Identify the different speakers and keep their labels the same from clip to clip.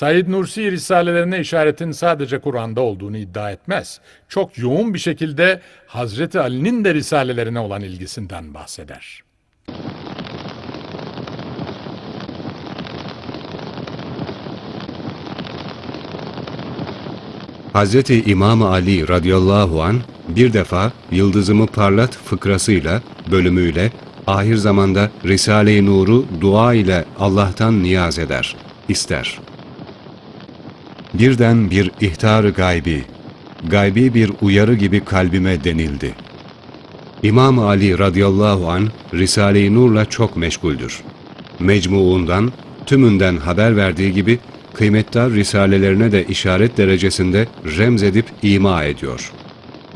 Speaker 1: Said Nursi risalelerine işaretin sadece Kur'an'da olduğunu iddia etmez. Çok yoğun bir şekilde Hazreti Ali'nin de risalelerine olan ilgisinden bahseder.
Speaker 2: Hazreti İmam Ali radıyallahu an bir defa Yıldızımı Parlat fıkrasıyla, bölümüyle, ahir zamanda Risale-i Nur'u dua ile Allah'tan niyaz eder, ister. Birden bir ihtar gaybi, gaybi bir uyarı gibi kalbime denildi. İmam Ali radıyallahu an Risale-i Nur'la çok meşguldür. Mecmuundan, tümünden haber verdiği gibi kıymetdar risalelerine de işaret derecesinde remzedip ima ediyor.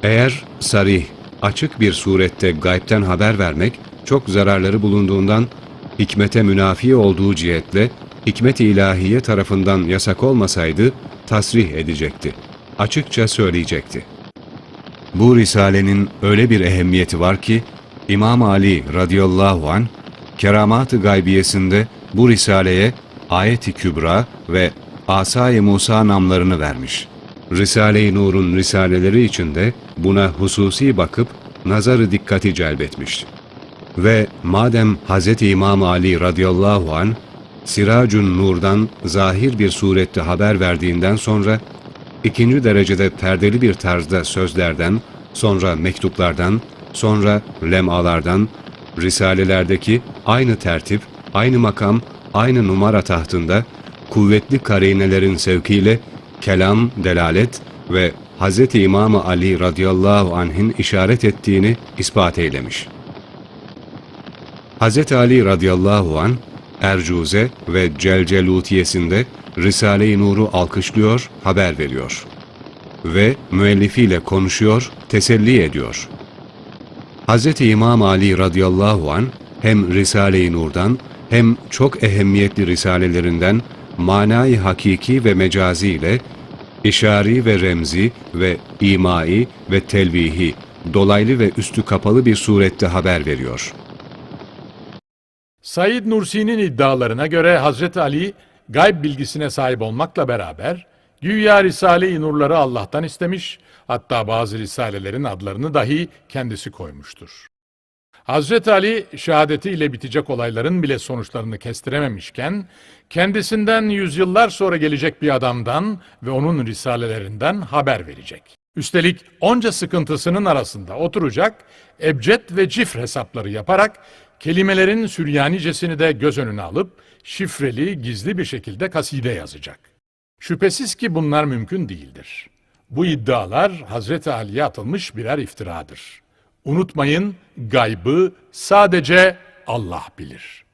Speaker 2: Eğer sarih, açık bir surette gaybten haber vermek çok zararları bulunduğundan hikmete münafi olduğu cihetle hikmet-i ilahiye tarafından yasak olmasaydı tasrih edecekti. Açıkça söyleyecekti. Bu risalenin öyle bir ehemmiyeti var ki İmam Ali radıyallahu an keramat-ı gaybiyesinde bu risaleye ayet-i kübra ve Asay-ı Musa namlarını vermiş. Risale-i Nur'un risaleleri içinde buna hususi bakıp nazarı dikkati celbetmiş. Ve madem Hz. İmam Ali radıyallahu an Siracun Nur'dan zahir bir surette haber verdiğinden sonra ikinci derecede perdeli bir tarzda sözlerden, sonra mektuplardan, sonra lemalardan, risalelerdeki aynı tertip, aynı makam, aynı numara tahtında kuvvetli karinelerin sevkiyle kelam, delalet ve Hz. İmam Ali radıyallahu anh'in işaret ettiğini ispat eylemiş. Hz. Ali radıyallahu an Ercuze ve Celcelutiyesinde Risale-i Nur'u alkışlıyor, haber veriyor. Ve müellifiyle konuşuyor, teselli ediyor. Hz. İmam Ali radıyallahu an hem Risale-i Nur'dan hem çok ehemmiyetli risalelerinden manayı hakiki ve mecazi ile işari ve remzi ve imai ve telvihi dolaylı ve üstü kapalı bir surette haber veriyor.
Speaker 1: Said Nursi'nin iddialarına göre Hazreti Ali gayb bilgisine sahip olmakla beraber güya Risale-i Nurları Allah'tan istemiş, hatta bazı risalelerin adlarını dahi kendisi koymuştur. Hazreti Ali şehadetiyle bitecek olayların bile sonuçlarını kestirememişken kendisinden yüzyıllar sonra gelecek bir adamdan ve onun risalelerinden haber verecek. Üstelik onca sıkıntısının arasında oturacak, ebced ve cifr hesapları yaparak kelimelerin Süryanicesini de göz önüne alıp şifreli, gizli bir şekilde kaside yazacak. Şüphesiz ki bunlar mümkün değildir. Bu iddialar Hazreti Ali'ye atılmış birer iftiradır. Unutmayın gaybı sadece Allah bilir.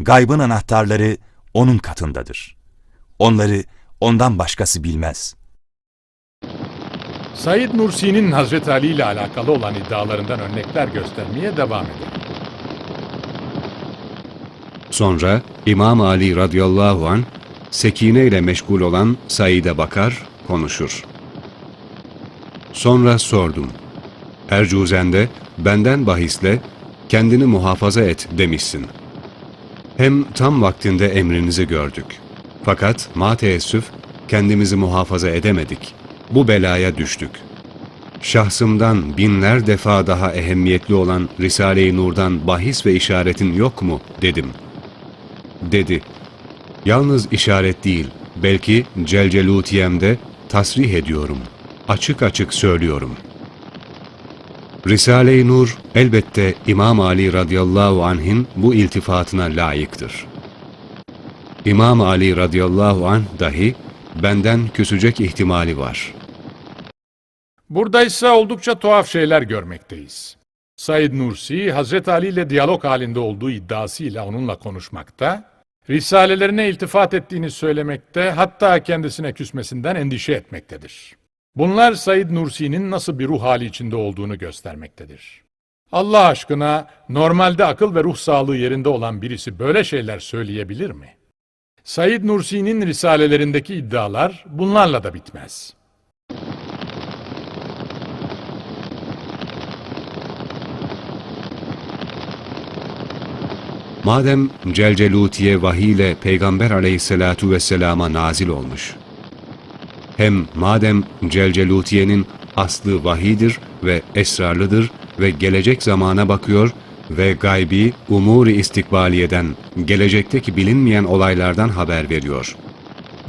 Speaker 3: Gaybın anahtarları onun katındadır. Onları ondan başkası bilmez.
Speaker 1: Said Nursi'nin Hazreti Ali ile alakalı olan iddialarından örnekler göstermeye devam edelim.
Speaker 2: Sonra İmam Ali radıyallahu an Sekine ile meşgul olan Said'e bakar, konuşur. Sonra sordum. Ercuzende benden bahisle kendini muhafaza et demişsin. Hem tam vaktinde emrinizi gördük. Fakat ma teessüf kendimizi muhafaza edemedik. Bu belaya düştük. Şahsımdan binler defa daha ehemmiyetli olan Risale-i Nur'dan bahis ve işaretin yok mu dedim. Dedi. Yalnız işaret değil, belki Celcelutiyem'de tasrih ediyorum. Açık açık söylüyorum. Risale-i Nur elbette İmam Ali radıyallahu anh'in bu iltifatına layıktır. İmam Ali radıyallahu anh dahi benden küsecek ihtimali var.
Speaker 1: Burada ise oldukça tuhaf şeyler görmekteyiz. Said Nursi, Hazreti Ali ile diyalog halinde olduğu iddiasıyla onunla konuşmakta, risalelerine iltifat ettiğini söylemekte, hatta kendisine küsmesinden endişe etmektedir. Bunlar Said Nursi'nin nasıl bir ruh hali içinde olduğunu göstermektedir. Allah aşkına normalde akıl ve ruh sağlığı yerinde olan birisi böyle şeyler söyleyebilir mi? Said Nursi'nin risalelerindeki iddialar bunlarla da bitmez.
Speaker 2: Madem Celcelutiye vahiy ile Peygamber aleyhissalatu vesselama nazil olmuş. Hem madem Celcelutiye'nin aslı vahidir ve esrarlıdır ve gelecek zamana bakıyor ve gaybi umuri istikbaliyeden, gelecekteki bilinmeyen olaylardan haber veriyor.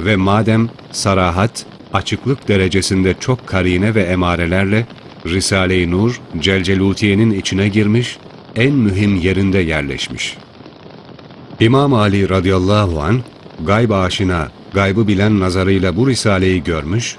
Speaker 2: Ve madem sarahat, açıklık derecesinde çok karine ve emarelerle Risale-i Nur, Celcelutiye'nin içine girmiş, en mühim yerinde yerleşmiş. İmam Ali radıyallahu an gayb aşina, gaybı bilen nazarıyla bu risaleyi görmüş,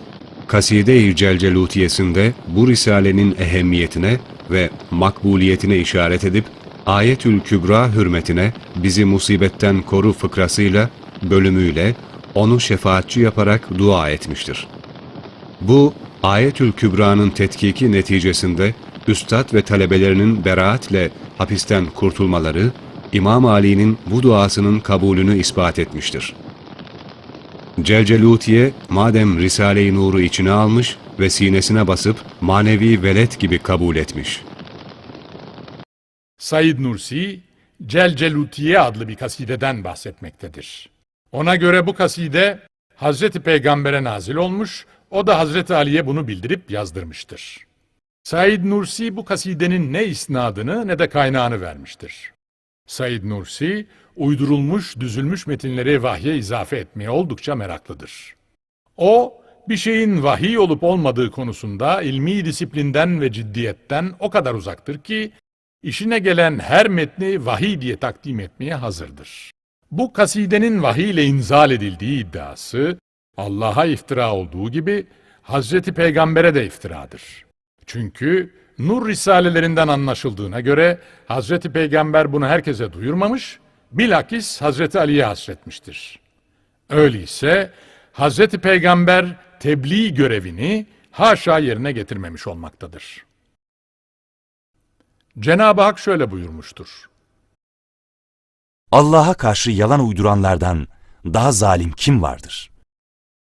Speaker 2: Kaside-i Celcelutiyesinde bu risalenin ehemmiyetine ve makbuliyetine işaret edip Ayetül Kübra hürmetine bizi musibetten koru fıkrasıyla, bölümüyle onu şefaatçi yaparak dua etmiştir. Bu Ayetül Kübra'nın tetkiki neticesinde üstad ve talebelerinin beraatle hapisten kurtulmaları İmam Ali'nin bu duasının kabulünü ispat etmiştir. Celcelutiye madem Risale-i Nur'u içine almış ve sinesine basıp manevi velet gibi kabul etmiş.
Speaker 1: Said Nursi, Celcelutiye adlı bir kasideden bahsetmektedir. Ona göre bu kaside Hazreti Peygamber'e nazil olmuş, o da Hazreti Ali'ye bunu bildirip yazdırmıştır. Said Nursi bu kasidenin ne isnadını ne de kaynağını vermiştir. Said Nursi, uydurulmuş, düzülmüş metinleri vahye izafe etmeye oldukça meraklıdır. O, bir şeyin vahiy olup olmadığı konusunda ilmi disiplinden ve ciddiyetten o kadar uzaktır ki, işine gelen her metni vahiy diye takdim etmeye hazırdır. Bu kasidenin vahiy ile inzal edildiği iddiası, Allah'a iftira olduğu gibi, Hazreti Peygamber'e de iftiradır. Çünkü Nur Risalelerinden anlaşıldığına göre Hazreti Peygamber bunu herkese duyurmamış, bilakis Hazreti Ali'ye hasretmiştir. Öyleyse Hazreti Peygamber tebliğ görevini haşa yerine getirmemiş olmaktadır. Cenab-ı Hak şöyle buyurmuştur.
Speaker 3: Allah'a karşı yalan uyduranlardan daha zalim kim vardır?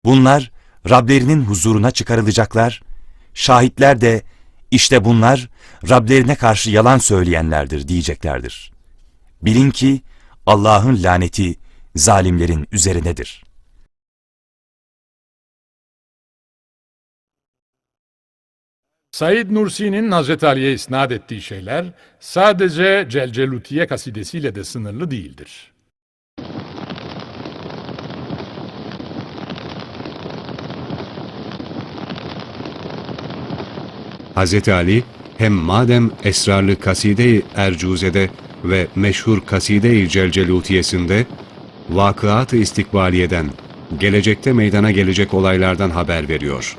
Speaker 3: Bunlar Rablerinin huzuruna çıkarılacaklar, şahitler de işte bunlar Rablerine karşı yalan söyleyenlerdir diyeceklerdir. Bilin ki Allah'ın laneti zalimlerin üzerinedir.
Speaker 1: Said Nursi'nin Hazreti Ali'ye isnat ettiği şeyler sadece Celcelutiye kasidesiyle de sınırlı değildir.
Speaker 2: Hz. Ali hem madem esrarlı Kaside-i Ercuze'de ve meşhur Kaside-i Celcelutiyesinde vakıat-ı istikbaliyeden, gelecekte meydana gelecek olaylardan haber veriyor.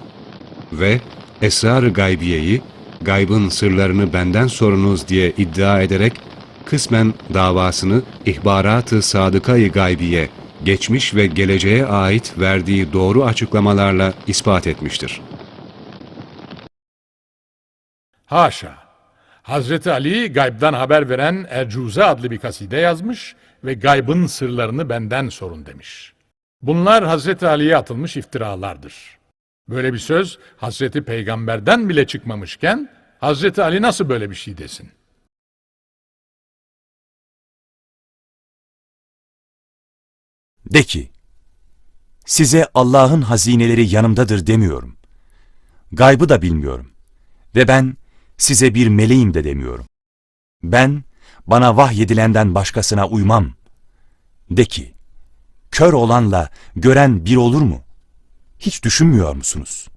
Speaker 2: Ve esrar-ı gaybiyeyi, gaybın sırlarını benden sorunuz diye iddia ederek, kısmen davasını ihbarat-ı sadıkayı gaybiye, geçmiş ve geleceğe ait verdiği doğru açıklamalarla ispat etmiştir.
Speaker 1: Haşa! Hazreti Ali gaybdan haber veren Ercuze adlı bir kaside yazmış ve gaybın sırlarını benden sorun demiş. Bunlar Hazreti Ali'ye atılmış iftiralardır. Böyle bir söz Hazreti Peygamber'den bile çıkmamışken Hazreti Ali nasıl böyle bir şey desin?
Speaker 3: De ki, size Allah'ın hazineleri yanımdadır demiyorum. Gaybı da bilmiyorum. Ve ben size bir meleğim de demiyorum. Ben bana vahyedilenden başkasına uymam. De ki, kör olanla gören bir olur mu? Hiç düşünmüyor musunuz?